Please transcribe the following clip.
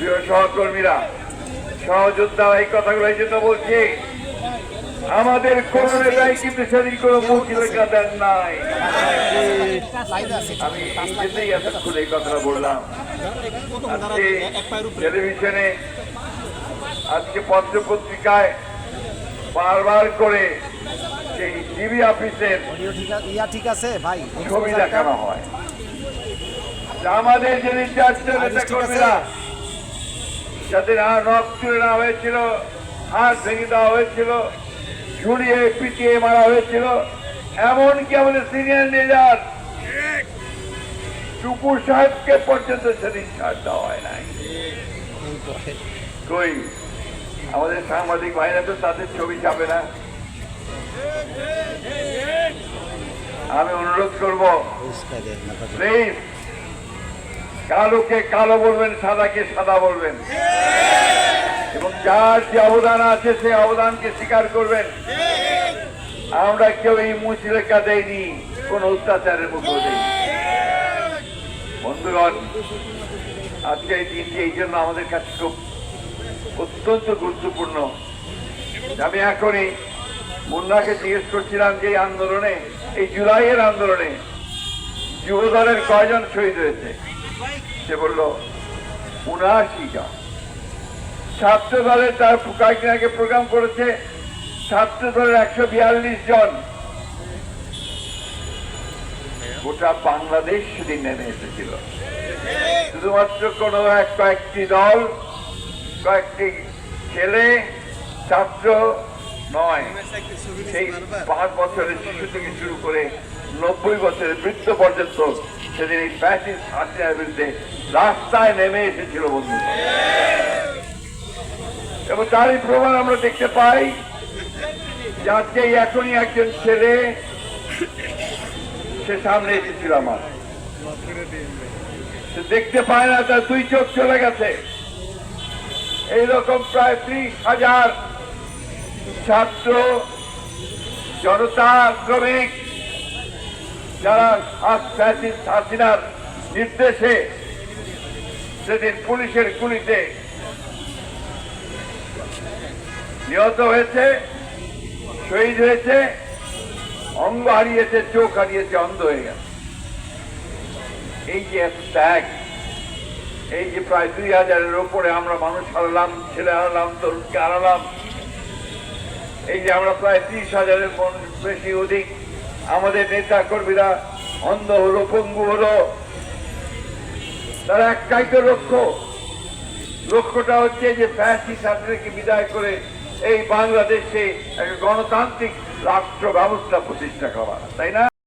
প্রিয় সহকর্মীরা সহযোদ্ধা এই কথাগুলো এই জন্য বলছি আমাদের নেতাই কিন্তু সেদিন কোন দেন নাই। আমি এতক্ষণ এই কথাটা বললাম। আজকে টেলিভিশনে আজকে পত্র পত্রিকায় বারবার করে সেই টিভি অফিসের ইয়া ঠিক আছে ভাই ছবি দেখানো হয়। যে আমাদের যে চারটে নেতা কর্মীরা যাদের হাত নখ তুলে নেওয়া হয়েছিল হাত ভেঙে দেওয়া হয়েছিল ঝুলিয়ে পিটিয়ে মারা হয়েছিল এমনকি আমাদের সিনিয়র লিডার টুকুর সাহেবকে পর্যন্ত সেদিন ছাড় দেওয়া হয় নাই। কই? আমাদের সাংবাদিক ভাইরা তো তাদের ছবি চাপে না। আমি অনুরোধ করব প্লিজ কালোকে কালো বলবেন, সাদাকে সাদা বলবেন। এবং যার যে অবদান আছে, সেই অবদানকে স্বীকার করবেন। আমরা কেউ এই মুচলেখা দেয়নি কোন অত্যাচারের মুখে দেয়নি বন্ধুগণ, আজকে এই দিনটি এই জন্য আমাদের কাছে খুব অত্যন্ত গুরুত্বপূর্ণ। আমি এখনই মুন্নাকে জিজ্ঞেস করছিলাম যে আন্দোলনে, এই জুলাইয়ের আন্দোলনে যুবদলের কয়জন শহীদ হয়েছে? সে বলল উনআশি জন ছাত্র দলের তার কয়েকদিন আগে প্রোগ্রাম করেছে ছাত্র দলের একশো বিয়াল্লিশ জন। গোটা বাংলাদেশ সেদিন নেমে এসেছিল। শুধুমাত্র কোন এক কয়েকটি দল, কয়েকটি ছেলে, ছাত্র নয়। সেই পাঁচ বছরের শিশু থেকে শুরু করে নব্বই বছরের বৃত্ত পর্যন্ত সেদিন এই ফ্যাসিস্ট হাসিনার বিরুদ্ধে রাস্তায় নেমে এসেছিল বন্ধু। এবং তারই প্রমাণ আমরা দেখতে পাই যে আজকে এখনই একজন ছেলে সে সামনে এসেছিল আমার। সে দেখতে পায় না, তার দুই চোখ চলে গেছে। এইরকম প্রায় ত্রিশ হাজার ছাত্র, জনতা, শ্রমিক যারা ফ্যাসিস্ট হাসিনার নির্দেশে সেদিন পুলিশের গুলিতে নিহত হয়েছে, শহীদ হয়েছে, অঙ্গ হারিয়েছে, চোখ হারিয়েছে, অন্ধ হয়ে গেছে। এই যে ত্যাগ এই যে প্রায় দুই হাজারের ওপরে আমরা মানুষ হারালাম, ছেলে হারালাম, তরুণকে হারালাম, এই যে আমরা প্রায় ত্রিশ হাজারের বেশি অধিক আমাদের নেতা কর্মীরা অন্ধ হলো, পঙ্গু হলো। তারা একটাই তো লক্ষ্য। লক্ষ্যটা হচ্ছে যে ফ্যাসি ছাত্রকে বিদায় করে এই বাংলাদেশে একটা গণতান্ত্রিক রাষ্ট্র ব্যবস্থা প্রতিষ্ঠা করা, তাই না?